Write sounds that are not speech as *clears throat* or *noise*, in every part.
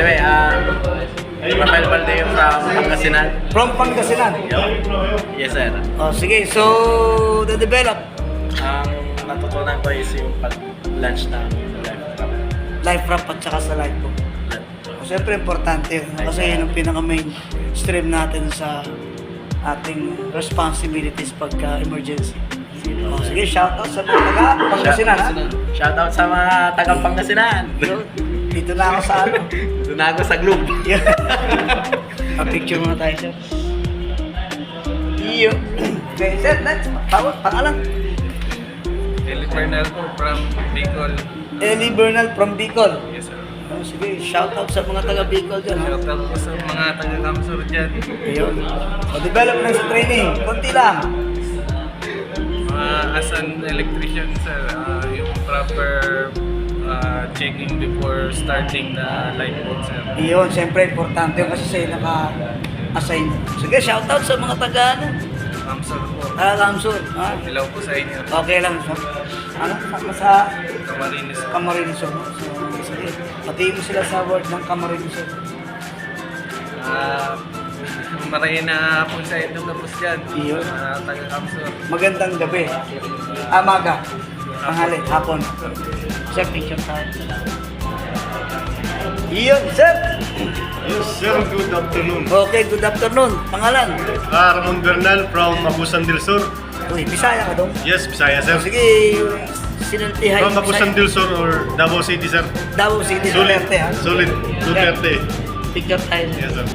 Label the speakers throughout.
Speaker 1: Anyway, ah, Rafael Valdeo from Pangasinan.
Speaker 2: From Pangasinan.
Speaker 1: Yes, sir.
Speaker 2: Oh, sige, so, the-develop.
Speaker 1: Ang natutunan ko is yung pag-lunch ng life trap.
Speaker 2: Life rap at saka sa life book. Oh, Siyempre, importante yun. Kasi yun ang pinaka-main stream natin sa ating responsibilities pagka emergency. Oh, sige, shoutout sa mga taga Pangasinan, ha?
Speaker 1: Shoutout sa mga taga Pangasinan.
Speaker 2: Dito na ako sa ano. *laughs*
Speaker 1: Ako sa globe. *laughs*
Speaker 2: Yun. Pa-picture muna tayo, sir. Iyo. *clears throat* Okay, sir, next. Tawag, pangalan.
Speaker 3: Eli Bernal po from Bicol.
Speaker 2: Eli Bernal from Bicol.
Speaker 3: Yes, sir.
Speaker 2: Oh, sige, shoutout sa mga taga Bicol dyan.
Speaker 3: Shout out po sa mga taga-Kamsur dyan.
Speaker 2: Ayun. O, development sa training. Kunti lang.
Speaker 3: Mga as an electrician, sir, ah, yung proper ah, checking before starting the light bulb, sir.
Speaker 2: Iyon, siyempre, importante yun kasi sa'yo naka-assign. Sige, shoutout sa mga taga, ano,
Speaker 3: Kamsur po.
Speaker 2: taga Kamsur. Ha?
Speaker 3: Hello po sa inyo.
Speaker 2: Okay lang. So, ano, sama sa
Speaker 3: Camarines.
Speaker 2: Camarines. no? So, sige, patiin mo sila sa word ng Camarines.
Speaker 3: Ah, Maray na po sa inyo tapos dyan.
Speaker 2: Iyon.
Speaker 3: Mga taga-Kamsur.
Speaker 2: Magandang gabi. Amaga. Panghali, hapon. Sir, picture tayo. Iyon, sir.
Speaker 4: Yes, sir. Good afternoon.
Speaker 2: Okay, good afternoon. Pangalan?
Speaker 4: Ah, Ramon Bernal from Mabusan del Sur.
Speaker 2: Uy, Bisaya ka dong.
Speaker 4: Yes, Bisaya, sir.
Speaker 2: Sige, sinuntihay.
Speaker 4: From Mabusan del Sur or Davao City, sir.
Speaker 2: Davao City,
Speaker 4: Solid.
Speaker 2: Duterte ha.
Speaker 4: Solid. Duterte.
Speaker 2: Picture tayo.
Speaker 4: Yes, sir.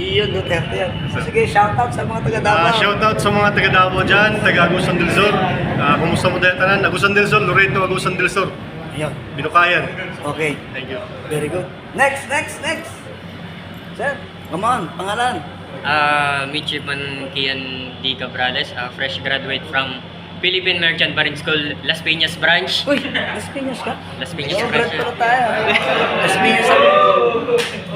Speaker 2: Iyon, Duterte yan. Sige, shoutout sa mga taga Davao.
Speaker 4: Ah, shout out sa mga taga Davao dyan, taga Agusan del Sur. Ah, kumusta mo dahil tanan? Agusan del Sur, Loreto, Agusan del Sur.
Speaker 2: Ayun.
Speaker 4: Binukayan.
Speaker 2: Okay.
Speaker 4: Thank you.
Speaker 2: Very good. Next, next, next. Sir, come on, pangalan.
Speaker 5: Uh, Midshipman Kian D. Cabrales, uh, fresh graduate from Philippine Merchant Marine School, Las Piñas branch.
Speaker 2: Uy, Las Piñas ka?
Speaker 5: Las Piñas branch.
Speaker 2: Brad pala tayo. *laughs* Las Piñas.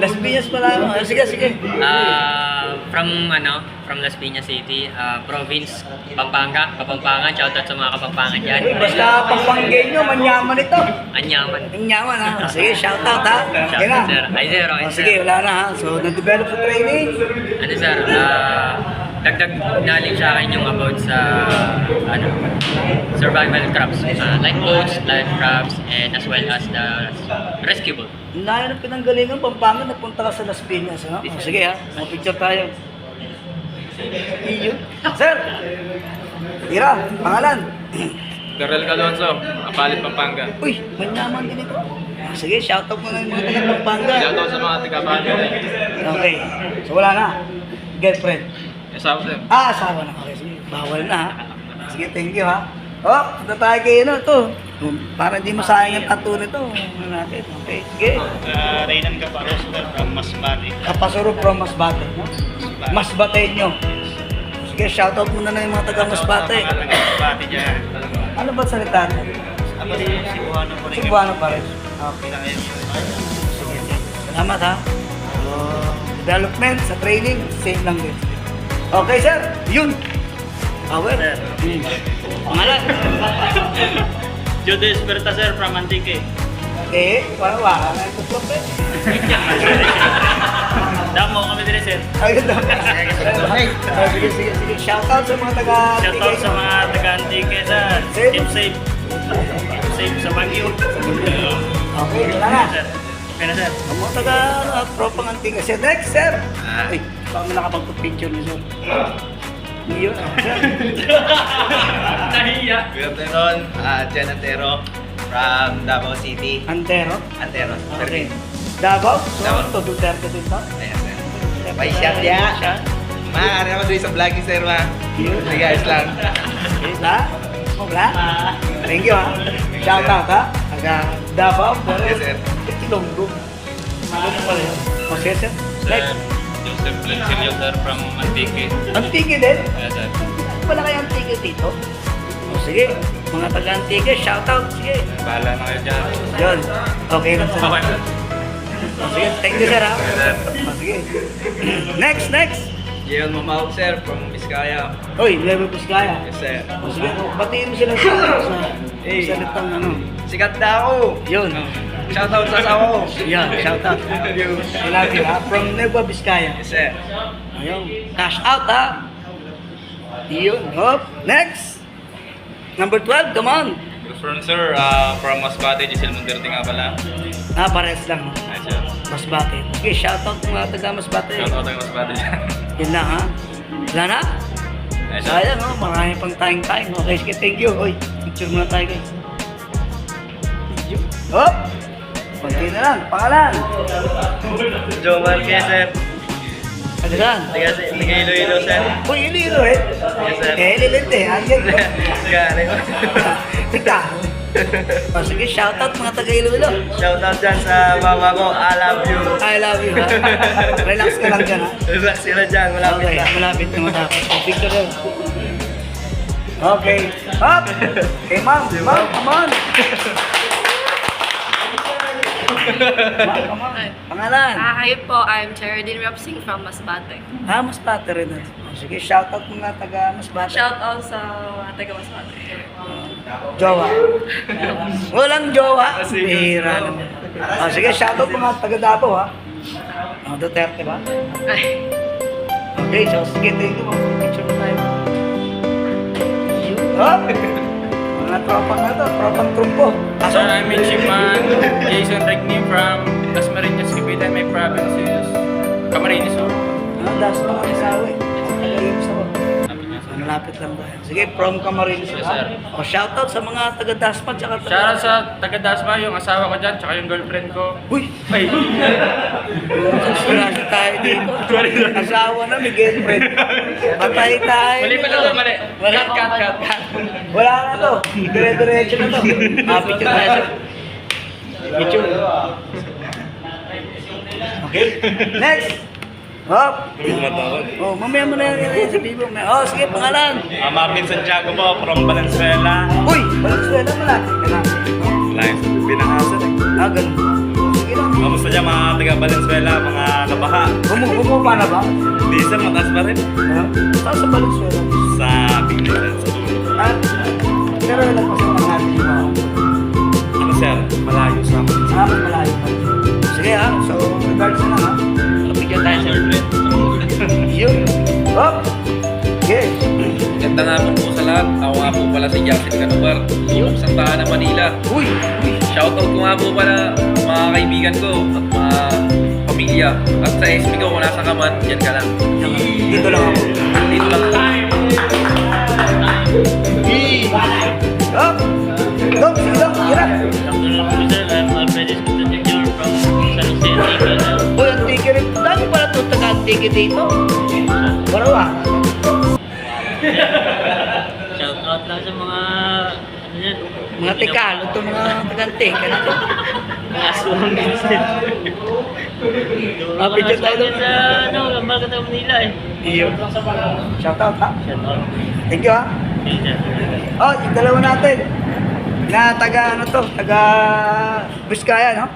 Speaker 2: Las Piñas pala ako. Ah, Sige, sige.
Speaker 5: Uh, from ano, from Las Piñas City, uh, province, Pampanga, Kapampangan. Shoutout sa mga Kapampangan dyan.
Speaker 2: Uy, basta pampangay nyo, manyaman ito.
Speaker 5: Anyaman.
Speaker 2: Manyaman ha. Sige, shoutout ha. Okay na.
Speaker 5: Shoutout, sir. Ay. Okay,
Speaker 2: Oh, sige, wala na ha. So, nag-develop sa training.
Speaker 5: Ano sir, uh, dagdag knowledge sa akin yung about sa ano, survival crafts. Uh, life boats, life crafts, and as well as the rescue boat.
Speaker 2: Layo ng pinanggalingan, Pampanga, nagpunta ka sa Las Piñas. Ha? Oh, sige ha, mag-picture tayo. Iyo. Sir! Tira, pangalan.
Speaker 3: Darrell Calonso, Apalit, Pampanga.
Speaker 2: Uy, manyaman din ito. Ah, Sige, shoutout mo na yung mga taga Pampanga.
Speaker 3: out sa mga taga-Pampanga.
Speaker 2: Okay. So wala na. Girlfriend.
Speaker 3: Asawa, sir.
Speaker 2: Ah, asawa na. Okay, sige. Bawal na ha. Sige, thank you ha. Oh, punta tayo kayo na ito. Para hindi masayang yung tattoo nito. Ano natin? Okay, sige.
Speaker 6: Uh, Reynan Caparos from Masbate.
Speaker 2: Kapasuro from Masbate. No? Masbate nyo. Sige, shoutout muna na yung mga taga Masbate.
Speaker 6: Masbate dyan.
Speaker 2: Ano ba salita nyo?
Speaker 6: Ako din yung Cebuano po rin.
Speaker 2: Cebuano pa rin. Okay. Salamat ha. Development sa training, same lang din. Okay, sir. Yun. Power. Hmm. Pangalan.
Speaker 6: Jude Esperta sir from Antique.
Speaker 2: Eh, wala wala na ito po.
Speaker 6: Damo kami din sir.
Speaker 2: Ayun lang. Ah, Sige, sige, sige. Shoutout sa mga taga
Speaker 6: Shout out sa mga taga Antique sir. Keep safe. Keep safe sa Baguio.
Speaker 2: Okay, wala na.
Speaker 6: Sir. Okay na sir.
Speaker 2: Ang mga taga uh, tropang anting kasi next, sir. Ay, paano nakapagpa-picture ni sir? Iyon, *laughs* ah, sir.
Speaker 6: Nahiya.
Speaker 1: Good afternoon, uh, Jen Antero from Davao City.
Speaker 2: Antero.
Speaker 1: Antero.
Speaker 2: Okay. Davao? So,
Speaker 1: Davao.
Speaker 2: to Duterte din to?
Speaker 1: Ayan, sir. May shot ya.
Speaker 2: Shot.
Speaker 1: Maaari naman doon sa vlogging, sir, ma.
Speaker 2: Yun.
Speaker 1: Sige, guys lang.
Speaker 2: Wala? Wala? Thank you ha. Shout out ha. Taga Davao.
Speaker 1: Yes, sir.
Speaker 2: Ilonggo. Ano pala yun? Okay, sir. Next.
Speaker 3: Joseph Lencilio, sir, from Antique.
Speaker 2: Antique din.
Speaker 3: Yes, sir.
Speaker 2: Wala kayo antique dito? O sige, mga taga-antique, shout out. Sige.
Speaker 3: Bahala na kayo dyan.
Speaker 2: Yun. Okay lang sir.
Speaker 3: Okay, sir.
Speaker 2: O sige, thank you sir ha. O sige. next, next.
Speaker 1: Jeon Mamao, sir, from Vizcaya.
Speaker 2: Uy, Level Puskaya.
Speaker 1: Yes, sir.
Speaker 2: O sige, batiin mo sila sa, sa
Speaker 1: Eh.
Speaker 2: salitang ano.
Speaker 1: Sikat na ako!
Speaker 2: Yun.
Speaker 1: Shoutout sa asawa ko.
Speaker 2: Yan, shout out. I love you ha. From Nueva Vizcaya.
Speaker 1: Yes, sir.
Speaker 2: Ayun. Cash out ha. Yun. Hop. Next. Number 12, come on.
Speaker 3: Good friend sir, uh, from Masbate, Giselle Munderte nga pala.
Speaker 2: Ah, pares lang.
Speaker 3: Nice sir.
Speaker 2: Masbate. Okay, shout out mga taga Masbate.
Speaker 3: Shoutout ang Masbate dyan. *laughs*
Speaker 2: Yun lang ha. Wala na?
Speaker 3: Nice sir.
Speaker 2: Sayang no, marami pang tayong time. Okay, sige, thank you. Oy, picture muna tayo guys. Hop! Kunti na lang, pangalan.
Speaker 1: Joe Marquez, sir.
Speaker 2: Ano saan?
Speaker 1: Tiga, tiga Iloilo, sir.
Speaker 2: Uy, ililo eh.
Speaker 1: Yes, sir.
Speaker 2: Eh, lilinte. Andiyan ko. *laughs*
Speaker 1: Gari.
Speaker 2: Tika. O sige, shoutout mga taga Iloilo.
Speaker 1: Shoutout dyan sa mama ko. I love you.
Speaker 2: I love you ha. *laughs* Relax ka lang dyan ha.
Speaker 1: Relax sila dyan. Malapit
Speaker 2: Okay,
Speaker 1: na.
Speaker 2: malapit na matapos. Picture rin. *laughs* Okay. Up! Okay, ma'am. Ma'am, come on. Pangalan.
Speaker 7: Ah, hi po, I'm Cheridine Rapsing from Masbate.
Speaker 2: Ha, mas bata rin. ah. O, Sige, shoutout mga taga mas bata.
Speaker 7: Shout out sa mga taga Masbate.
Speaker 2: Jowa. Walang jowa. Bihira naman. O, sige, shoutout mga taga Davao ha. O, Duterte ba?
Speaker 7: Ay,
Speaker 2: Okay, so sige, thank you. Picture
Speaker 8: Sir, I'm Midshipman Jason Regni from Dasmariñas, Cavite. My province is Camarines Sur.
Speaker 2: Ah, sa awi. Tagayim sa Malapit lang tayo. Sige, from Camarines.
Speaker 8: Yes, sir.
Speaker 2: O, shoutout sa mga taga Dasma tsaka taga...
Speaker 8: Shoutout sa taga Dasma, yung asawa ko dyan, tsaka yung girlfriend ko.
Speaker 2: Uy!
Speaker 8: Ay,
Speaker 2: Wala na tayo dito. Asawa na, may girlfriend. Patay tayo.
Speaker 8: mali pala to, mali. Cut, cut, cut, cut.
Speaker 2: Wala na to. Dire-diretso na to. Ah, picture tayo. Picture. Okay. Next. Hop. Oh, mamaya mo na yan sabihin mo. Oh, sige, pangalan.
Speaker 1: Uh, Marvin Santiago po from Valenzuela.
Speaker 2: Uy, Valenzuela na.
Speaker 1: Live sa Pinangasan.
Speaker 2: Ah, ganun. Sige lang.
Speaker 1: Kamusta dyan mga taga Valenzuela, mga kabaha?
Speaker 2: Bumu bumaba na ba?
Speaker 1: Diesel, mataas pa rin.
Speaker 2: Ha? Saan sa Valenzuela?
Speaker 1: Sa Pilipinas, sa dulo.
Speaker 2: At, pero lang pa sa mga natin yung
Speaker 1: Ano sir, malayo sa amin.
Speaker 2: Ah, malayo pa. Sige ha, so regards na lang ha. Sa *laughs* Yun. Hop! Yes.
Speaker 3: Ganda nga po po sa lahat. Ako nga po pala si Jackson Canubar. Yung Santa Ana, Manila.
Speaker 2: Uy! Uy!
Speaker 3: Shoutout ko nga po pala mga kaibigan ko at mga pamilya. At sa SB ko kung nasa ka man, dyan ka lang.
Speaker 2: Dito lang ako.
Speaker 3: Dito lang po.
Speaker 2: Hop! Taga-antiki dito. Barawa.
Speaker 6: Shout out lang sa mga ano yan,
Speaker 2: Mga tikalo ito mga to?
Speaker 6: mga aswang din.
Speaker 2: Ah, picture tayo doon.
Speaker 6: Sa ano, Lambal ka Manila eh.
Speaker 2: Iyo. Shout out ha.
Speaker 6: Shout out.
Speaker 2: Thank you ha. Oh, yung dalawa natin. Na taga ano to, taga Biskaya, no?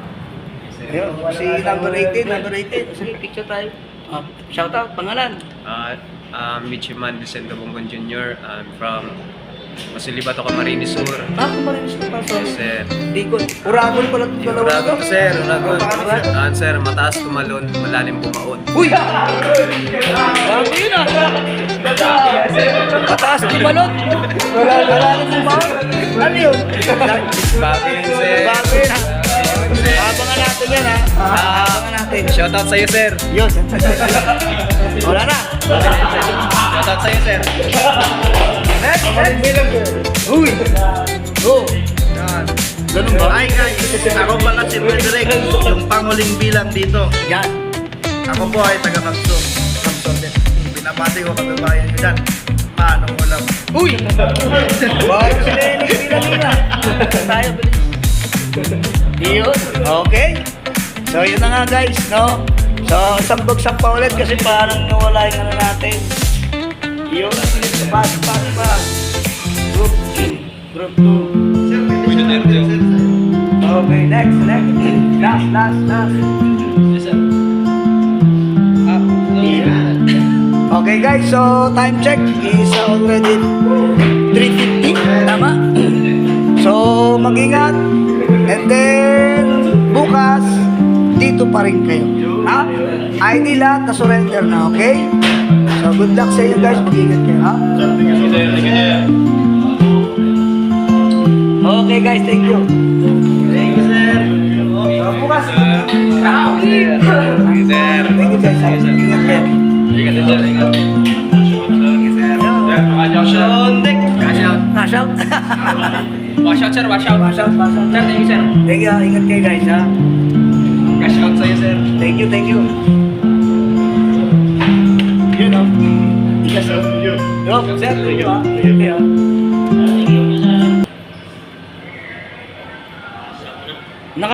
Speaker 2: Ayun, si number 18, number 18. Sige, picture tayo. Ah, shout out, pangalan.
Speaker 9: Uh, I'm Michiman Vicente Bongon Jr. I'm from Masilibat ako Camarines Sur.
Speaker 2: Ah, kumarinis ko pa. Sorry.
Speaker 9: Sir.
Speaker 2: Dikot. Uragon pala itong dalawa
Speaker 9: Uragon,
Speaker 2: to.
Speaker 9: sir. Uragon.
Speaker 2: Pangalan?
Speaker 9: Ah, sir, mataas tumalon, malalim bumaon.
Speaker 2: Uy! Bago yun ah. Mataas *laughs* wala na sumaon. Ano yun?
Speaker 9: Bago yun, sir.
Speaker 2: Bago yun ah. Abangan natin yan ah. Ah, Abangan natin.
Speaker 9: Shoutout sa'yo, sir.
Speaker 2: Yun. *laughs* Wala na.
Speaker 9: Shoutout sa'yo, sir.
Speaker 2: Next, next. Uy! Oh. Ganun ba?
Speaker 1: Hi guys, ako pala si Frederick, yung panguling bilang dito.
Speaker 2: Yan.
Speaker 1: Ako po ay taga Kapson. Kapson din. Pinapati ko kababayan nyo dyan. Paano mo lang?
Speaker 2: Uy! Bago si Lenny Pinamina. Tayo bilis. Yun. Okay. So yun na nga guys, no? So sambog sa pa ulit kasi parang nawala yung ano natin. Yun. Pass, pass, pass. Group Group 2. Okay, next, next. Last, last, last. Okay guys, so time check is already 3.50, tama? So mag-ingat and then pa rin kayo. Ha? ID lahat na surrender na, okay? So, good luck sa inyo guys. Mag-ingat kayo, ha? Okay guys, thank you. Thank you, sir. So, bukas. Thank you, sir. Thank you, guys. Ingat kayo.
Speaker 8: Ingat din sir, ingat.
Speaker 2: Cash out. Cash out.
Speaker 8: Wash out sir, wash out.
Speaker 2: Cash out, cash out.
Speaker 8: Sir, thank you sir.
Speaker 2: Thank you, ha. ingat kayo guys, ha?
Speaker 8: Cash out sa'yo sir.
Speaker 2: Thank you, thank you. Yun, no? Yes, sir. Yo, sir, thank you, ha? Thank you, ha?